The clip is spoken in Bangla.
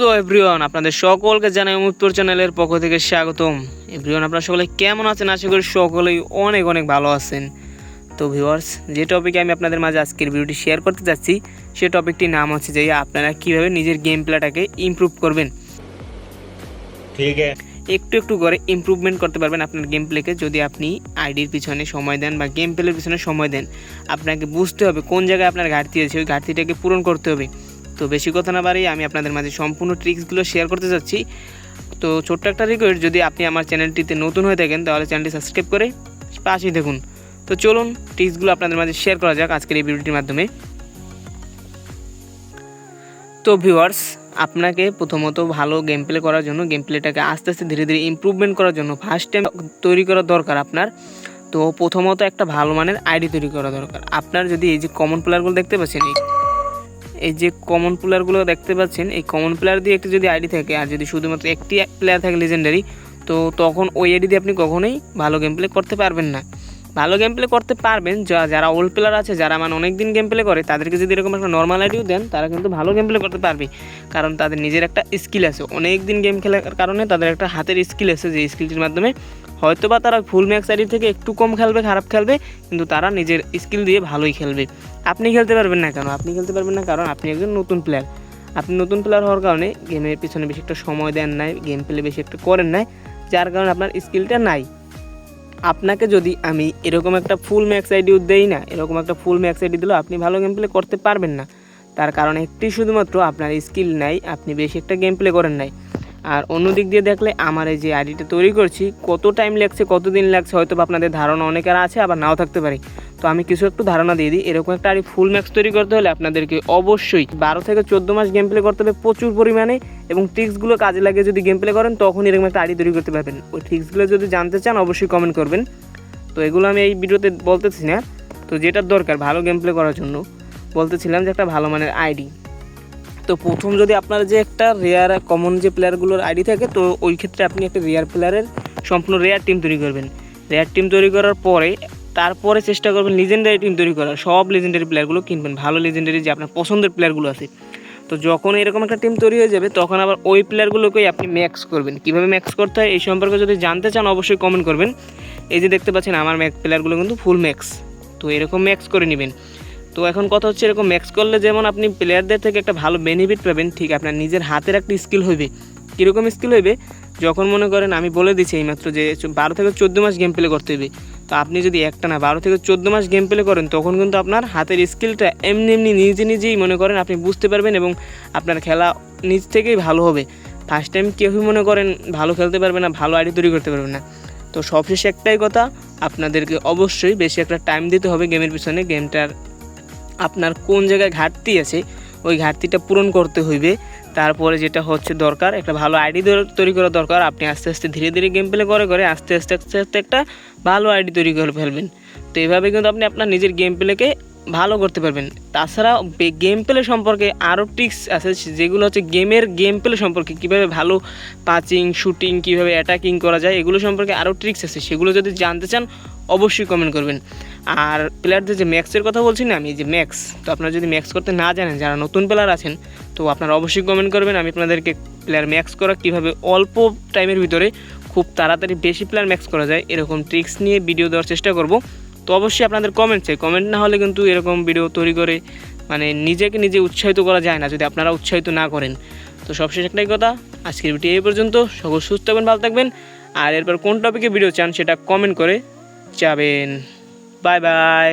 সো এভরিওয়ান আপনাদের সকলকে জানাই উত্তর চ্যানেলের পক্ষ থেকে স্বাগতম। এভরিওয়ান আপনারা সকলে কেমন আছেন? আশা করি সকলেই অনেক অনেক ভালো আছেন। তো ভিউয়ার্স যে টপিকে আমি আপনাদের মাঝে আজকের ভিডিওটি শেয়ার করতে যাচ্ছি সে টপিকটির নাম হচ্ছে যে আপনারা কীভাবে নিজের গেম প্লেটাকে ইমপ্রুভ করবেন। ঠিক আছে। একটু একটু করে ইম্প্রুভমেন্ট করতে পারবেন আপনার গেম প্লেকে যদি আপনি আইডির পিছনে সময় দেন বা গেম প্লের পিছনে সময় দেন। আপনাকে বুঝতে হবে কোন জায়গায় আপনার ঘাটতি আছে ওই ঘাটতিটাকে পূরণ করতে হবে। তো বেশি কথা না বাড়িয়ে আমি আপনাদের মাঝে সম্পূর্ণ ট্রিক্সগুলো শেয়ার করতে যাচ্ছি। তো ছোট্ট একটা রিকোয়েস্ট যদি আপনি আমার চ্যানেলটিতে নতুন হয়ে থাকেন, তাহলে চ্যানেলটি সাবস্ক্রাইব করে পাশেই দেখুন। তো চলুন ট্রিক্সগুলো আপনাদের মাঝে শেয়ার করা যাক আজকের এই ভিডিওটির মাধ্যমে। তো ভিউয়ার্স আপনাকে প্রথমত ভালো গেম প্লে করার জন্য গেম প্লেটাকে আস্তে আস্তে ধীরে ধীরে ইম্প্রুভমেন্ট করার জন্য ফার্স্ট টাইম তৈরি করা দরকার আপনার। তো প্রথমত একটা ভালো মানের আইডি তৈরি করা দরকার। আপনার যদি এই যে কমন প্লেয়ারগুলো দেখতে পাচ্ছেন এই যে কমন প্লেয়ারগুলো দেখতে পাচ্ছেন, এই কমন প্লেয়ার দিয়ে একটি যদি আইডি থাকে, আর যদি শুধুমাত্র একটি প্লেয়ার থাকে লিজেন্ডারি তো তখন ওই আইডি দিয়ে আপনি কখনোই ভালো গেম প্লে করতে পারবেন না। ভালো গেম প্লে করতে পারবেন যারা ওল্ড প্লেয়ার আছে, যারা মানে অনেক দিন গেম প্লে করে, তাদেরকে যদি এরকম একটা নর্মাল আইডিও দেন, তারা কিন্তু ভালো গেম প্লে করতে পারবে। কারণ তাদের নিজের একটা স্কিল আছে। অনেক দিন গেম খেলার কারণে তাদের একটা হাতের স্কিল আছে, যে স্কিলটির মাধ্যমে হয়তো বা তারা ফুল ম্যাক্স আইডি থেকে একটু কম খেলবে, খারাপ খেলবে, কিন্তু তারা নিজের স্কিল দিয়ে ভালোই খেলবে। আপনি খেলতে পারবেন না কেন? আপনি খেলতে পারবেন না কারণ আপনি একজন নতুন প্লেয়ার আপনি নতুন প্লেয়ার হওয়ার কারণে গেমের পিছনে বেশি একটা সময় দেন নাই গেম প্লে বেশি একটা করেন নাই, যার কারণে আপনার স্কিলটা নাই। আপনাকে যদি আমি এরকম একটা ফুল ম্যাক্স আইডিও দেই না, এরকম একটা ফুল ম্যাক্স আইডি দিলেও আপনি ভালো গেম প্লে করতে পারবেন না। তার কারণ একটি শুধুমাত্র আপনার স্কিল নাই, আপনি বেশি একটা গেম প্লে করেন নাই। আর অন্য দিক দিয়ে দেখলে আমার এই যে আইডিটা তৈরি করছি, কত টাইম লাগছে, কত দিন লাগছে, হয়তো আপনাদের ধারণা অনেকের আছে, আবার নাও থাকতে পারে। তো আমি কিছু একটু ধারণা দিয়ে দিই, এরকম একটা আইডি ফুল ম্যাক্স তৈরি করতে হলে আপনাদেরকে অবশ্যই বারো থেকে চোদ্দ মাস গেম প্লে করতে হবে প্রচুর পরিমাণে এবং ট্রিক্সগুলো কাজে লাগিয়ে যদি গেম প্লে করেন তখন এরকম একটা আইডি তৈরি করতে পারবেন। ওই ট্রিক্সগুলো যদি জানতে চান, অবশ্যই কমেন্ট করবেন। তো এগুলো আমি এই ভিডিওতে বলতেছি না। তো যেটার দরকার, ভালো গেম প্লে করার জন্য, বলতেছিলাম যে একটা ভালো মানের আইডি। তো প্রথম যদি আপনার যে একটা রেয়ার কমন যে প্লেয়ারগুলোর আইডি থাকে, তো ওই ক্ষেত্রে আপনি একটা রেয়ার প্লেয়ারের সম্পূর্ণ রেয়ার টিম তৈরি করবেন। রেয়ার টিম তৈরি করার পরে, তারপরে চেষ্টা করবেন লিজেন্ডারি টিম তৈরি করার। সব লিজেন্ডারি প্লেয়ারগুলো কিনবেন। ভালো লিজেন্ডারি যে আপনার পছন্দের প্লেয়ারগুলো আছে। তো যখন এরকম একটা টিম তৈরি হয়ে যাবে, তখন আবার ওই প্লেয়ারগুলোকেই আপনি ম্যাক্স করবেন। কীভাবে ম্যাক্স করতে হয়, এই সম্পর্কে যদি জানতে চান, অবশ্যই কমেন্ট করবেন। এই যে দেখতে পাচ্ছেন, আমার ম্যাক্স প্লেয়ারগুলো কিন্তু ফুল ম্যাক্স তো এরকম ম্যাক্স করে নেবেন। তো এখন কথা হচ্ছে এরকম ম্যাক্স করলে যেমন আপনি প্লেয়ারদের থেকে একটা ভালো বেনিফিট পাবেন, ঠিক, আপনার নিজের হাতের একটা স্কিল হইবে। কীরকম স্কিল হইবে? যখন মনে করেন আমি বলে দিচ্ছি এইমাত্র যে বারো থেকে চোদ্দ মাস গেম প্লে করতে হবে। তো আপনি যদি একটা না, বারো থেকে চোদ্দ মাস গেম প্লে করেন, তখন কিন্তু আপনার হাতের স্কিলটা এমনি এমনি নিজে নিজেই মনে করেন আপনি বুঝতে পারবেন এবং আপনার খেলা নিজ থেকেই ভালো হবে। ফার্স্ট টাইম কেউই মনে করেন ভালো খেলতে পারবে না, ভালো আইডি তৈরি করতে পারবে না। তো সবশেষে একটাই কথা, আপনাদেরকে অবশ্যই বেশি একটা টাইম দিতে হবে গেমের পিছনে গেমটার আপনার কোন জায়গায় ঘাটতি আছে, ওই ঘাটতিটা পূরণ করতে হইবে। তারপরে যেটা হচ্ছে দরকার, একটা ভালো আইডি তৈরি করা দরকার। আপনি আস্তে আস্তে ধীরে ধীরে গেম প্লে করে করে আস্তে আস্তে আস্তে আস্তে একটা ভালো আইডি তৈরি করে ফেলবেন। তো এভাবে কিন্তু আপনি আপনার নিজের গেম প্লেকে ভালো করতে পারবেন। তাছাড়া গেম প্লে সম্পর্কে আরও ট্রিক্স আছে, যেগুলো হচ্ছে গেমের গেম প্লে সম্পর্কে কীভাবে ভালো পাচিং শুটিং কীভাবে অ্যাটাকিং করা যায়, এগুলো সম্পর্কে আরও ট্রিক্স আছে, সেগুলো যদি জানতে চান অবশ্যই কমেন্ট করবেন। আর প্লেয়ারদের যে ম্যাক্সের কথা বলছি না আমি যে ম্যাক্স তো আপনারা যদি ম্যাক্স করতে না জানেন, যারা নতুন প্লেয়ার আছেন, তো আপনারা অবশ্যই কমেন্ট করবেন, আমি আপনাদেরকে প্লেয়ার ম্যাক্স করা কীভাবে অল্প টাইমের ভিতরে খুব তাড়াতাড়ি বেশি প্লেয়ার ম্যাক্স করা যায়, এরকম ট্রিক্স নিয়ে ভিডিও দেওয়ার চেষ্টা করব। তো অবশ্যই আপনাদের কমেন্ট চাই। কমেন্ট না হলে কিন্তু এরকম ভিডিও তৈরি করে মানে নিজেকে নিজে উৎসাহিত করা যায় না, যদি আপনারা উৎসাহিত না করেন। তো সবশেষ একটাই কথা, আজকের ভিডিও এই পর্যন্ত। সকল সুস্থ থাকবেন, ভালো থাকবেন। আর এরপর কোন টপিকে ভিডিও চান সেটা কমেন্ট করে যাবেন। Bye bye